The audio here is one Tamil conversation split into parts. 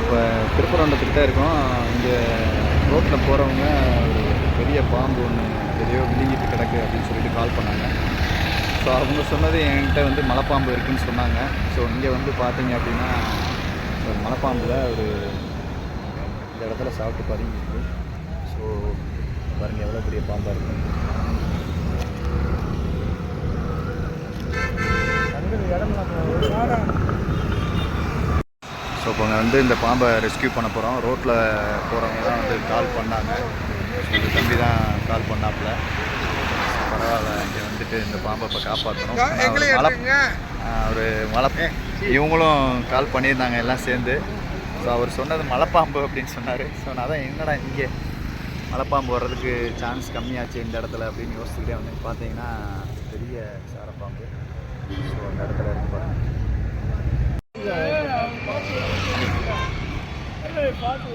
இப்போ திருப்பரண்டத்துக்கிட்ட தான் இருக்கோம். இங்கே ரோட்டில் போகிறவங்க ஒரு பெரிய பாம்பு ஒன்று எதையோ விழுங்கிட்டு கிடக்கு அப்படின்னு சொல்லிட்டு கால் பண்ணாங்க. ஸோ அவங்க சொன்னது என்கிட்ட வந்து மலைப்பாம்பு இருக்குன்னு சொன்னாங்க. ஸோ இங்கே வந்து பார்த்தீங்க அப்படின்னா ஒரு மலைப்பாம்பில் ஒரு இந்த இடத்துல சாப்பிட்டு பதுங்கி ஸோ பாருங்கள் எவ்வளோ பெரிய பாம்பாக இருக்கு. ஸோ இப்போ வந்து இந்த பாம்பை ரெஸ்க்யூ பண்ண போகிறோம் ரோட்டில் போகிறவங்க தான் வந்து கால் பண்ணாங்க. இந்த தம்பி தான் கால் பண்ணாப்புல. பரவாயில்ல இங்கே வந்துட்டு இந்த பாம்பை இப்போ காப்பாற்றணும் ஒரு மலை இவங்களும் கால் பண்ணியிருந்தாங்க எல்லாம் சேர்ந்து. ஸோ அவர் சொன்னது மலைப்பாம்பு அப்படின்னு சொன்னார். ஸோ நான் தான் என்னடா இங்கே மலைப்பாம்பு வர்றதுக்கு சான்ஸ் கம்மியாச்சு இந்த இடத்துல அப்படின்னு யோசிச்சுக்கிட்டே வந்து பார்த்தீங்கன்னா பெரிய சாரப்பாம்பு. ஸோ அந்த இடத்துல இருக்கு பாருங்க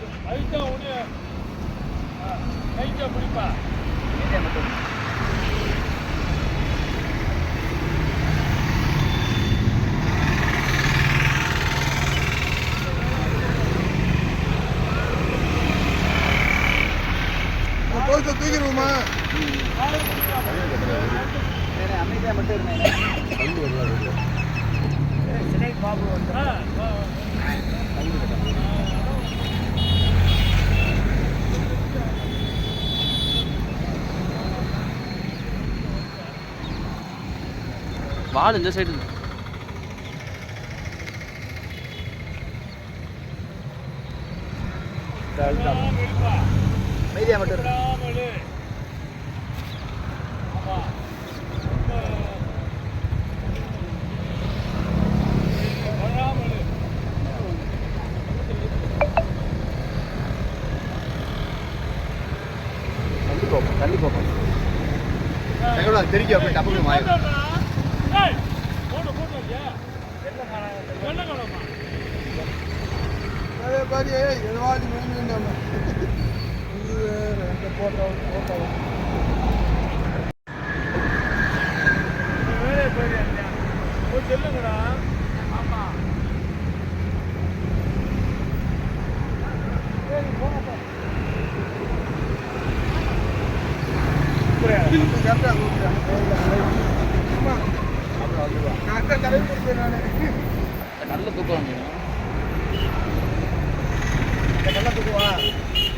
தூக்கிடுவோமா அமைதியாக மட்டும் இருந்தேன் வால் இந்த சைடு அமைதியாக மட்டும் எவ்வளோ தெரிஞ்சு அப்படி டப்புக்கு மாறிடும். அதே மாதிரி எதுவாது நம்ம இது போட்டோ போட்டோ நல்ல தூக்கம் நல்லா தூக்குவா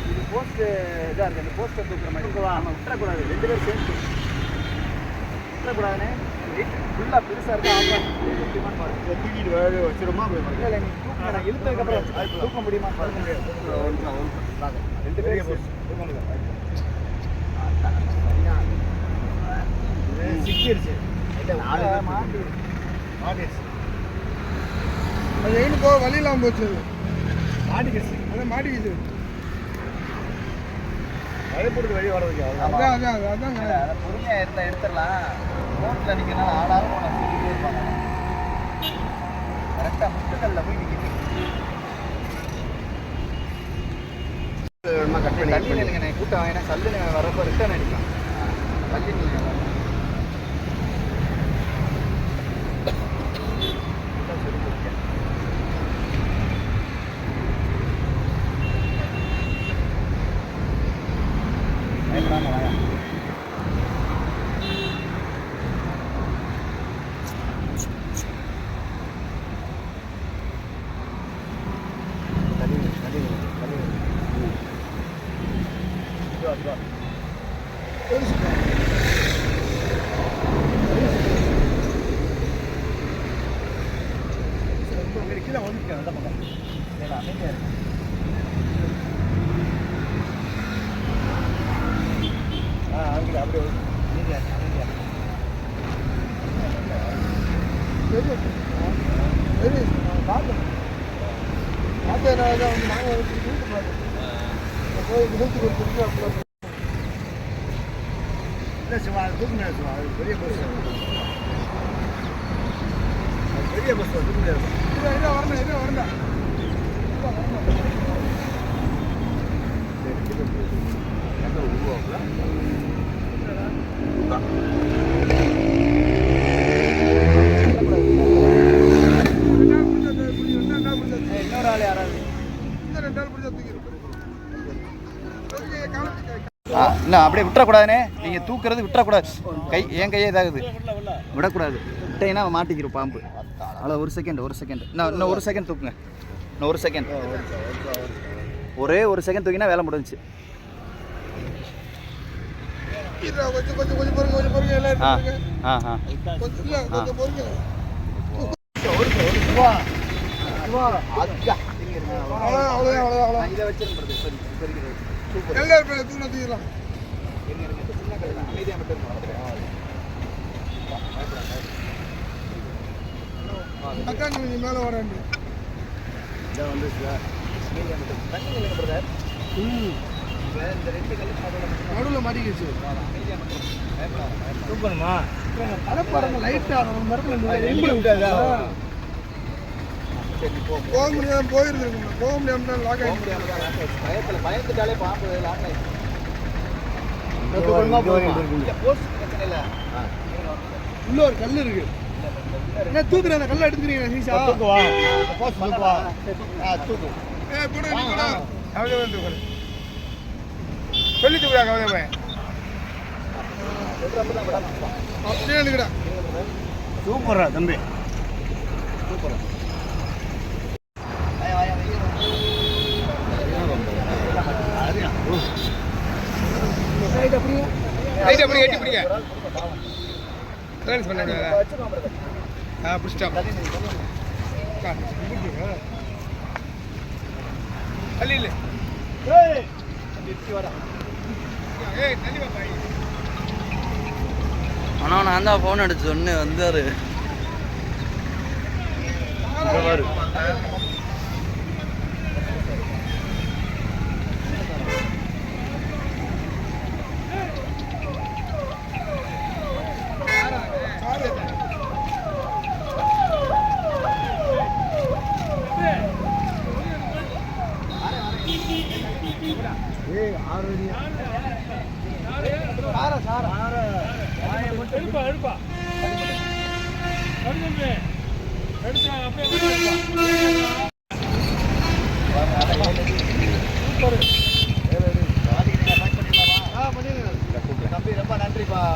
இது போஸ்ட் இதாக இருக்கு இந்த போஸ்டர் தூக்குற மாதிரி தூக்குவா நம்ம விட்டுறக்கூடாது ரெண்டு பேரும் சேர்த்து விட்டுறக்கூடாதுன்னு ஃபுல்லாக பெருசாக இருக்கா ஆஃப் பாருங்க தூக்கிட்டு வேறு வச்சிருமா இல்லை இல்லை நீ தூக்க நான் இழுத்ததுக்கப்புறம் தூக்க முடியுமா பாருங்க ரெண்டு பேரும் தூக்க முடியாது மாட்டி மாட்டிடுச்சு அது எங்க போ வழி இல்லாம போச்சு அது. மாட்டிக்கிச்சு. அது மாட்டிக்கிச்சு. வெளியே வர்றதுக்கு அதான் அதான் அதான் பொறுமையாக இருந்தால் எடுத்துடலாம். ரோட்டில் நிற்கிறனால ஆளாலும் உன்னை கூட்டிகிட்டே இருப்பாங்க. கரெக்டாக முட்டுக்கல்ல போய் நிற்கிது தள்ளி நில்லுங்க கூட்டம் ஏன்னா கல்லு வரப்போ ரிட்டர்ன் அடிக்கலாம் தள்ளி நில்லுங்க. கீழே வந்துருக்கேன் அந்த பக்கம் ஏன்னா அமைதியா இருக்கு ஆ அங்கே அப்படியே வந்து. அமைதியா இருக்கு, அமைதியா இருக்கு. சரி சரி நான் பார்த்தேன் பார்த்தேன் நான் வந்து நாங்கள் வந்து வீட்டு பார்த்தேன் போய் விழுத்து கொடுத்துருக்கு அப்புறம் இல்லை சிவா அது சிவா அது பெரிய பஸ் பெரிய பஸ் தூக்க முடியாது இல்லை இல்லை வரணும் இல்லை வரணும் எங்கே இல்லை அப்படியே விட்டுறக்கூடாதுண்ணே நீங்கள் தூக்குறது விட்டுறக்கூடாது. கை என் கையே இதாகுது. விடக்கூடாது. விட்டீங்கன்னா மாட்டிக்கிறோம் பாம்பு. அவ்வளோ ஒரு செகண்ட் ஒரு செகண்ட் இன்னும் இன்னும் ஒரு செகண்ட் தூக்குங்க. இன்னும் ஒரு செகண்ட் ஒரே ஒரு செகண்ட் தூக்கினா வேலை முடிஞ்சுச்சு. கொஞ்சம் இல்ல கொஞ்சம் பொறுங்க அவ்வளோதான் அவ்வளோதான் அவ்வளோதான் அவ்வளோதான் இதை வச்சிருக்கிறது சரி சரி எல்லா பேர் தூக்கினா தூக்கிடலாம் அக்கா நீங்க மேலே வராண்டு நடுவில் மாட்டிக்கிச்சு தூக்கணுமா தலைப்பாருங்க லைட்டாக மரத்தில் போக முடியாம போயிருந்துருக்குங்க போக முடியாம லாக் ஆகிடுச்சு பயத்தில் பயந்துட்டாலே பாம்பு லாக் உள்ள ஒரு கல் இருக்கு. என்ன தூக்குற அந்த கல்லை எடுத்துக்கிறீங்க சீசா? ஏ நீ போடு. அவதே வந்து தூக்குற சொல்லி தூக்குறா கவலை பையன் அப்படியே எடுக்கடா சூப்பரா தம்பி. ரைட் அப்படியே? ரைட் அப்படியே எட்டி பிடிங்க. ட்ரான்ஸ் பண்ணாங்க ஆ பிடிச்சிட்டா இல்லை ஆனால் நான் தான் ஃபோன் அடிச்சு ஒன்று வந்தார்.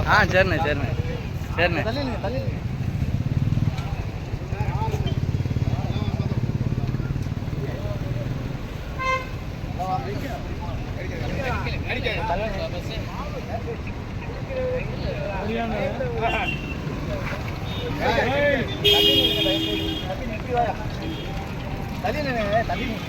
ஆ சரிண்ணே சரிண்ணே சரிண்ணே. தள்ளிடுங்க தள்ளிடுங்க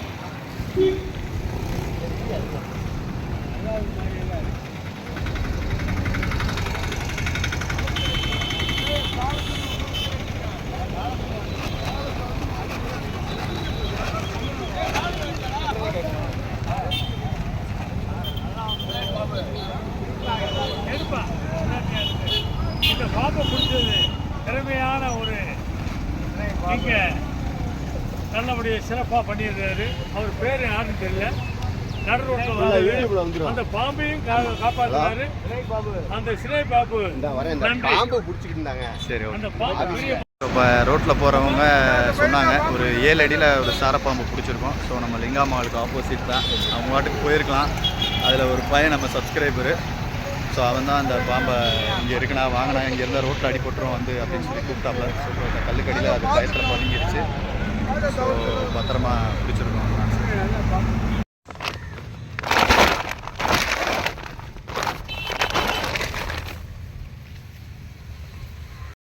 இந்த திறமையான ஒரு இங்க நல்லபடியாக சிறப்பாக பண்ணியிருக்காரு. அவர் பேர் யாருன்னு தெரியல. நடு ரோட்டில் அந்த பாம்பையும் கா- காப்பாத்துறாரு அந்த பாம்பு பாம்பு இருந்தாங்க. சரி அந்த பாம்பு இப்போ ரோட்டில் போகிறவங்க சொன்னாங்க ஒரு ஏழு அடியில் ஒரு சாரப்பாம்பு பிடிச்சிருக்கோம். ஸோ நம்ம லிங்காமாவுக்கு ஆப்போசிட் தான். அவங்க வாட்டுக்கு போயிருக்கலாம். அதில் ஒரு பையன் நம்ம சப்ஸ்கிரைபரு ஸோ அவன் தான் அந்த பாம்பை இங்கே இருக்குண்ணா வாங்கினா இங்கே இருந்தால் ரோட்டில் அடி போட்டுரும் வந்து அப்படின்னு சொல்லி கூப்பிட்டாப்ல. ஸோ அந்த கல்லுக்கடியில் அது பயத்தில் பதுங்கிருச்சு ஸோ பத்திரமா பிடிச்சிருக்கோம்